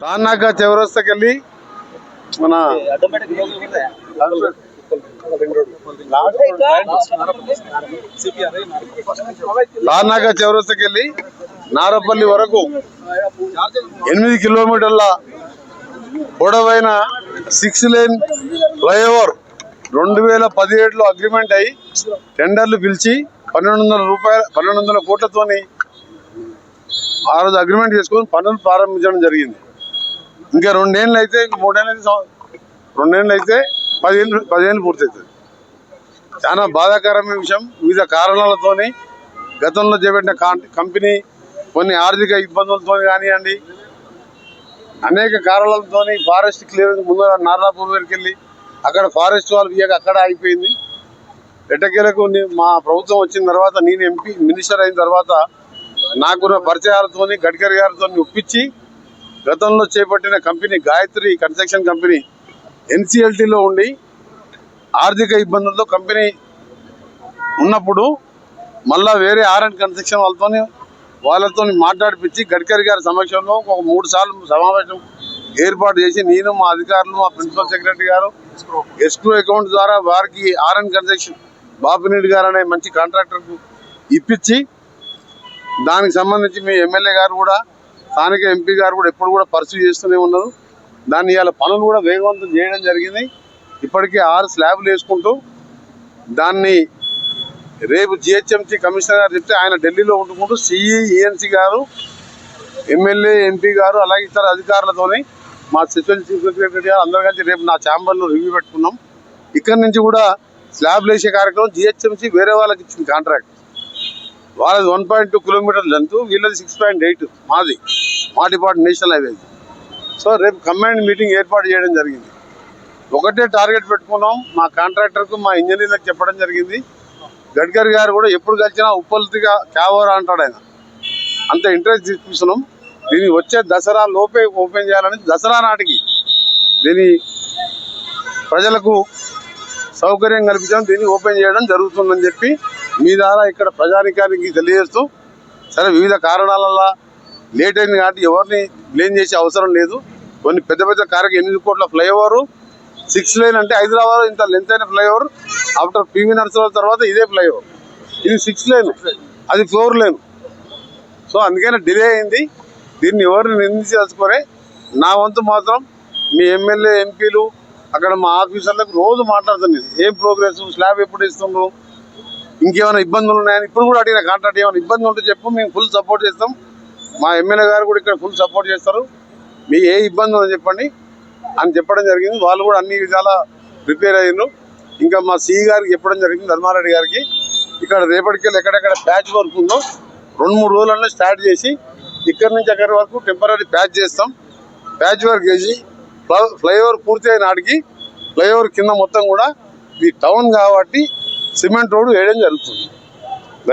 తాన్నాక చౌరస్తకెళ్ళి మన తాన్నాక చౌరస్తకెళ్ళి నారపల్లి వరకు ఎనిమిది కిలోమీటర్ల పొడవైన సిక్స్ లేన్ ఫ్లైఓవర్ రెండు వేల పదిహేడులో అగ్రిమెంట్ అయ్యి టెండర్లు పిలిచి పన్నెండు వందల రూపాయల పన్నెండు వందల కోట్లతోని ఆ రోజు అగ్రిమెంట్ చేసుకొని పనులు ప్రారంభించడం జరిగింది. ఇంకా రెండేళ్ళు అయితే ఇంక మూడేళ్ళు అయితే రెండేళ్ళు అయితే పదిహేను పదిహేను పూర్తవుతుంది. చాలా బాధాకరమైన విషయం. వివిధ కారణాలతోని గతంలో చేపట్టిన కంపెనీ కొన్ని ఆర్థిక ఇబ్బందులతో కానివ్వండి అనేక కారణాలతో ఫారెస్ట్ క్లియరెన్స్ ముందర నారాపూర్ దగ్గరికి వెళ్ళి అక్కడ ఫారెస్ట్ వాళ్ళు ఇయ్యక అక్కడ అయిపోయింది ఎట్టకేలకు మా ప్రభుత్వం వచ్చిన తర్వాత నేను ఎంపీ మినిస్టర్ అయిన తర్వాత నాకున్న పరిచయాలతో గడ్కరీ గారితో ఒప్పించి గతంలో చేపట్టిన కంపెనీ గాయత్రి కన్స్ట్రక్షన్ కంపెనీ ఎన్సిఎల్టీలో ఉండి ఆర్థిక ఇబ్బందులతో కంపెనీ ఉన్నప్పుడు మళ్ళా వేరే ఆర్ అండ్ కన్స్ట్రక్షన్ వాళ్ళతోని వాళ్ళతో మాట్లాడిపించి గడ్కరీ గారి సమక్షంలో ఒక మూడు సార్లు సమావేశం ఏర్పాటు చేసి నేను మా అధికారులు మా ప్రిన్సిపల్ సెక్రటరీ గారు ఎస్క్రూ అకౌంట్ ద్వారా వారికి ఆర్ అండ్ కన్స్ట్రక్షన్ బాపినీడి గారు అనే మంచి కాంట్రాక్టర్కు ఇప్పించి దానికి సంబంధించి మీ ఎమ్మెల్యే గారు కూడా స్థానిక ఎంపీ గారు కూడా ఎప్పుడు కూడా పర్సూ చేస్తూనే ఉన్నారు. దాన్ని ఇవాళ పనులు కూడా వేగవంతం చేయడం జరిగింది. ఇప్పటికే ఆరు స్లాబ్లు వేసుకుంటూ దాన్ని రేపు జిహెచ్ఎంసీ కమిషనర్ గారు చెప్తే ఆయన ఢిల్లీలో ఉంటుకుంటూ సిఈ ఈఎన్సీ గారు ఎమ్మెల్యే ఎంపీ గారు అలాగే ఇతర అధికారులతోని మా సెషన్ చీఫ్ సెక్రటరీ గారు అందరు కలిసి రేపు నా ఛాంబర్లో రివ్యూ పెట్టుకున్నాం. ఇక్కడ నుంచి కూడా స్లాబ్లు వేసే కార్యక్రమం జిహెచ్ఎంసీ వేరే వాళ్ళకి ఇచ్చింది కాంట్రాక్ట్. వాళ్ళది one point two kilometer length వీళ్ళది సిక్స్ పాయింట్ ఎయిట్ మాది. మా డిపార్ట్మెంట్ నేషనల్ హైవే సో రేపు కంబైన్డ్ మీటింగ్ ఏర్పాటు చేయడం జరిగింది. ఒకటే టార్గెట్ పెట్టుకున్నాం. మా కాంట్రాక్టర్కు మా ఇంజనీర్లకు చెప్పడం జరిగింది. గడ్కరీ గారు కూడా ఎప్పుడు కలిసినా ఉప్పల్తిగా క్యావోరా అంటాడు ఆయన. అంత ఇంట్రెస్ట్ తీసుకున్నాం. దీన్ని వచ్చే దసరా లోపే ఓపెన్ చేయాలని దసరా నాటికి దీని ప్రజలకు సౌకర్యం కల్పించడం దీన్ని ఓపెన్ చేయడం జరుగుతుందని చెప్పి మీ ద్వారా ఇక్కడ ప్రజానికానికి తెలియజేస్తూ సరే వివిధ కారణాలల్ల లేట్ అయింది కాబట్టి ఎవరిని బ్లేమ్ చేసే అవసరం లేదు. కొన్ని పెద్ద పెద్ద కార్యక్రమం ఎనిమిది కోట్ల ఫ్లైఓవర్ సిక్స్ లైన్ అంటే హైదరాబాద్ ఇంత లెంత్ అయిన ఫ్లైఓవర్ ఆఫ్టర్ పివి నర్సరావు తర్వాత ఇదే ఫ్లైఓవర్. ఇది సిక్స్ లైన్ అది ఫోర్ లైన్. సో అందుకనే డిలే అయింది. దీన్ని ఎవరిని నిందించదలుచుకోరే నా వంతు మాత్రం. మీ ఎమ్మెల్యే ఎంపీలు అక్కడ మా ఆఫీసర్లకు రోజు మాట్లాడుతున్నాను ఏం ప్రోగ్రెస్ స్లాబ్ ఎప్పుడు ఇస్తున్నారు ఇంకేమైనా ఇబ్బందులు ఉన్నాయని ఇప్పుడు కూడా అడిగిన కాంట్రాక్ట్ ఏమైనా ఇబ్బంది ఉంటే చెప్పు మేము ఫుల్ సపోర్ట్ చేస్తాం. మా ఎమ్మెల్యే గారు కూడా ఇక్కడ ఫుల్ సపోర్ట్ చేస్తారు. మీ ఏ ఇబ్బంది ఉందో చెప్పండి అని చెప్పడం జరిగింది. వాళ్ళు కూడా అన్ని విధాల ప్రిపేర్ అయ్యారు ఇంకా మా సిఈ గారికి చెప్పడం జరిగింది ధర్మారెడ్డి గారికి. ఇక్కడ రేపటికెళ్ళి ఎక్కడెక్కడ ప్యాచ్ వర్క్ ఉందో రెండు మూడు రోజులలో స్టార్ట్ చేసి ఇక్కడ నుంచి అక్కడి వరకు టెంపరీ ప్యాచ్ చేస్తాం. ప్యాచ్ వర్క్ చేసి ఫ్లైఓవర్ పూర్తి అయిన నాటికి ఫ్లైఓవర్ కింద మొత్తం కూడా ఇది టౌన్ కాబట్టి సిమెంట్ రోడ్డు వేయడం జరుగుతుంది.